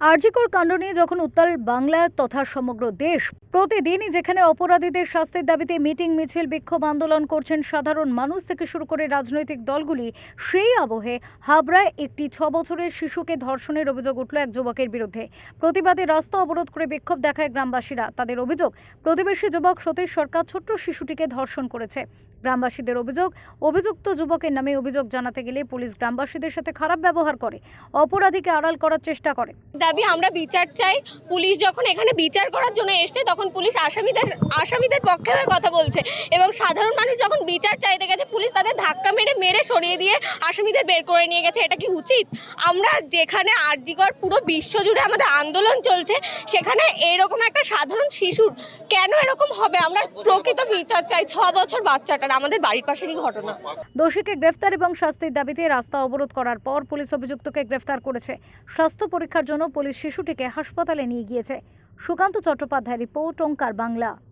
আরজিকর কাণ্ড নিয়ে যখন উত্তাল বাংলা তথা সমগ্র দেশ, প্রতিদিনই যেখানে অপরাধীদের শাস্তির দাবিতে মিটিং মিছিল বিক্ষোভ আন্দোলন করছেন সাধারণ মানুষ থেকে শুরু করে রাজনৈতিক দলগুলি, সেই আবহে হাবড়ায় একটি ছ বছরের শিশুকে ধর্ষণের অভিযোগ উঠল এক যুবকের বিরুদ্ধে। প্রতিবাদে রাস্তা অবরোধ করে বিক্ষোভ দেখায় গ্রামবাসীরা। তাদের অভিযোগ, প্রতিবেশী যুবক সতীশ সরকার ছোট্ট শিশুটিকে ধর্ষণ করেছে। গ্রামবাসীদের অভিযোগ, অভিযুক্ত যুবকের নামে অভিযোগ জানাতে গেলে পুলিশ গ্রামবাসীদের সাথে খারাপ ব্যবহার করে। অপরাধীকে আড়াল করার চেষ্টা করে। দাবি, আমরা বিচার চাই। পুলিশ যখন এখানে বিচার করার জন্য এসছে, তখন পুলিশ আসামিদের আসামিদের পক্ষে হয়ে কথা বলছে। এবং সাধারণ মানুষ যখন বিচার চাইতে গেছে, পুলিশ তাদের ধাক্কা মেরে মেরে সরিয়ে দিয়ে আসামিদের বের করে নিয়ে গেছে। এটা কি উচিত? আমরা যেখানে আরজিকর পুরো বিশ্ব জুড়ে আমাদের আন্দোলন চলছে, সেখানে এরকম একটা সাধারণ শিশুর কেন এরকম হবে? আমরা প্রকৃত বিচার চাই ছ বছর বাচ্চাটার, আমাদের বাড়ির পাশেরই ঘটনা। দোষীকে গ্রেফতার এবং শাস্তির দাবিতে রাস্তা অবরোধ করার পর পুলিশ অভিযুক্তকে গ্রেফতার করেছে। স্বাস্থ্য পরীক্ষার জন্য পুলিশ শিশুটিকে হাসপাতালে নিয়ে গিয়েছে। সুকান্ত চট্টোপাধ্যায় রিপোর্ট ওঙ্কার বাংলা।